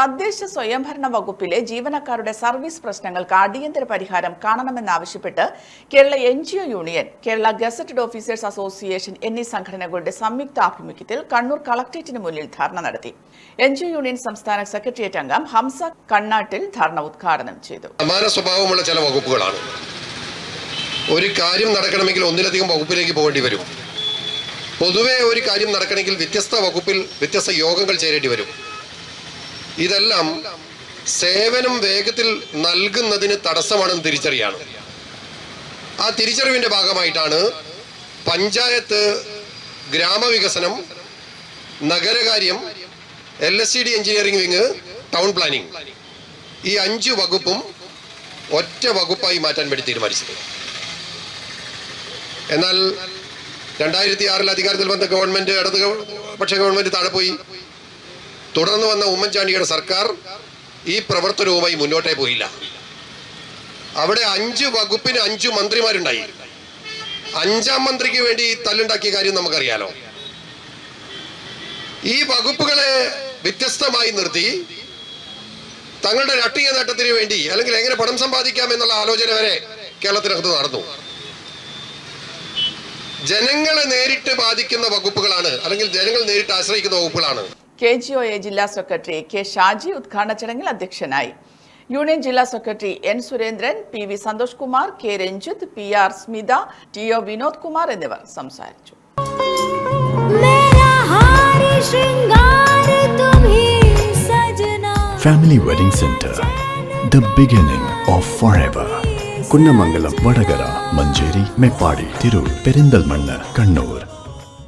തദ്ദേശ സ്വയംഭരണ വകുപ്പിലെ ജീവനക്കാരുടെ സർവീസ് പ്രശ്നങ്ങൾക്ക് അടിയന്തര പരിഹാരം കാണണമെന്നാവശ്യപ്പെട്ട് Kerala N G O union Kerala gazetted officers association എന്നീ സംഘടനകളുടെ സംയുക്ത ആഭിമുഖ്യത്തിൽ കണ്ണൂർ കളക്ടറേറ്റിന് മുന്നിൽ ധർണ നടത്തി. എൻ ജി ഒ യൂണിയൻ സംസ്ഥാന സെക്രട്ടേറിയറ്റ് അംഗം ഹംസ കണ്ണാട്ടിൽ ധർണ ഉദ്ഘാടനം ചെയ്തു. സമാന സ്വഭാവമുള്ള ചില വകുപ്പുകളാണ്. ഒരു കാര്യം നടക്കണമെങ്കിൽ ഒന്നിലധികം വകുപ്പിലേക്ക് പോകേണ്ടി വരും. പൊതുവെ ഒരു കാര്യം നടക്കണമെങ്കിൽ വ്യത്യസ്ത വകുപ്പിൽ വ്യത്യസ്ത യോഗങ്ങൾ ചേരേണ്ടി വരും. ഇതെല്ലാം സേവനം വേഗത്തിൽ നൽകുന്നതിന് തടസ്സമാണെന്ന് തിരിച്ചറിയാണ്. ആ തിരിച്ചറിവിന്റെ ഭാഗമായിട്ടാണ് പഞ്ചായത്ത് ഗ്രാമവികസനം നഗരകാര്യം L S C D engineering wing town planning ഈ അഞ്ച് വകുപ്പും ഒറ്റ വകുപ്പായി മാറ്റാൻ വേണ്ടി തീരുമാനിച്ചത്. എന്നാൽ രണ്ടായിരത്തി ആറിൽ അധികാരത്തിൽ വന്ന ഗവൺമെന്റ് ഇടത് പക്ഷേ ഗവൺമെന്റ് താഴെ പോയി. തുടർന്ന് വന്ന ഉമ്മൻചാണ്ടിയുടെ സർക്കാർ ഈ പ്രവർത്തനവുമായി മുന്നോട്ടേ പോയില്ല. അവിടെ അഞ്ച് വകുപ്പിന് അഞ്ചു മന്ത്രിമാരുണ്ടായി. അഞ്ചാം മന്ത്രിക്ക് വേണ്ടി തല്ലുണ്ടാക്കിയ കാര്യം നമുക്കറിയാലോ. ഈ വകുപ്പുകളെ വ്യത്യസ്തമായി നിർത്തി തങ്ങളുടെ രാഷ്ട്രീയ നേട്ടത്തിന് വേണ്ടി അല്ലെങ്കിൽ എങ്ങനെ പണം സമ്പാദിക്കാം എന്നുള്ള ആലോചന വരെ കേരളത്തിനകത്ത് നടന്നു. ജനങ്ങളെ നേരിട്ട് ബാധിക്കുന്ന വകുപ്പുകളാണ് അല്ലെങ്കിൽ ജനങ്ങൾ നേരിട്ട് ആശ്രയിക്കുന്ന വകുപ്പുകളാണ്. കെ ജി ഒ എ ജില്ലാ സെക്രട്ടറി കെ ഷാജി ഉദ്ഘാടന ചടങ്ങിൽ അധ്യക്ഷനായി. യൂണിയൻ ജില്ലാ secretary N Surendran P V Santhosh Kumar K Ranjith P R Smitha T O Vinod Kumar എന്നിവർ സംസാരിച്ചു. Family wedding centre the beginning of for ever Kunnamangalam Vadakara Manjeri Meppadi Tirur Perinthalmanna Kannur